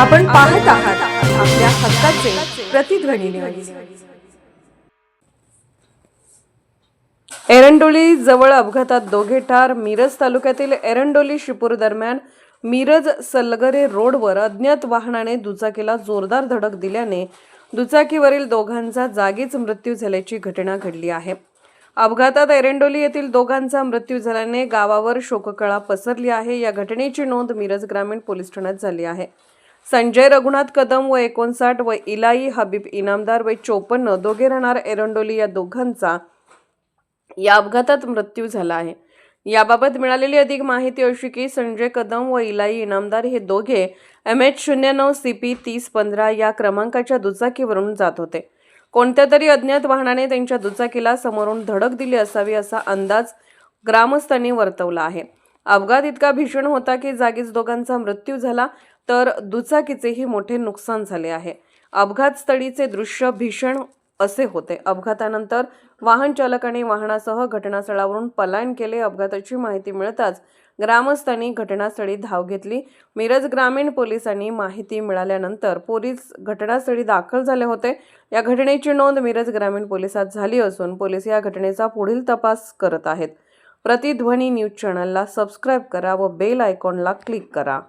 आपण पाहत आहात आपल्या हक्काचे प्रतिध्वनी न्यूज एरंडोली जवळ अपघातात दोघे ठार. मिरज तालुक्यातील एरंडोली शिपूर दरम्यान मिरज सलगरे रोडवर अज्ञात वाहनाने दुचाकीला जोरदार धडक दिल्याने दुचाकीवरील दोघांचा जागीच मृत्यू झाल्याची घटना घडली आहे. अपघातात एरंडोली येथील दोघांचा मृत्यू झाल्याने गावावर शोककळा पसरली आहे. या घटनेची नोंद मिरज ग्रामीण पोलीस ठाण्यात झाली आहे. संजय रघुनाथ कदम व एकोणसाठ व इलाई हबीब इनामदार व चोपन्न दोघे राहणार एरंडोली या दोघांचा या अपघातात मृत्यू झाला आहे. याबाबत मिळालेली अधिक माहिती अशी की संजय कदम व इलाई इनामदार हे दोघे एम एच शून्य नऊ सी पी तीस पंधरा या क्रमांकाच्या दुचाकीवरून जात होते. कोणत्या तरी अज्ञात वाहनाने त्यांच्या दुचाकीला समोरून धडक दिली असावी असा अंदाज ग्रामस्थांनी वर्तवला आहे. अपघात इतका भीषण होता की जागीच दोघांचा मृत्यू झाला तर दुचाकीचेही मोठे नुकसान झाले आहे. अपघातस्थळीचे दृश्य भीषण असे होते. अपघातानंतर वाहन चालकाने वाहनासह घटनास्थळावरून पलायन केले. अपघाताची माहिती मिळताच ग्रामस्थांनी घटनास्थळी धाव घेतली. मिरज ग्रामीण पोलिसांनी माहिती मिळाल्यानंतर पोलीस घटनास्थळी दाखल झाले होते. या घटनेची नोंद मिरज ग्रामीण पोलिसात झाली असून पोलीस या घटनेचा पुढील तपास करत आहेत. प्रतिध्वनी न्यूज चॅनलला सबस्क्राईब करा व बेल आयकॉनला क्लिक करा.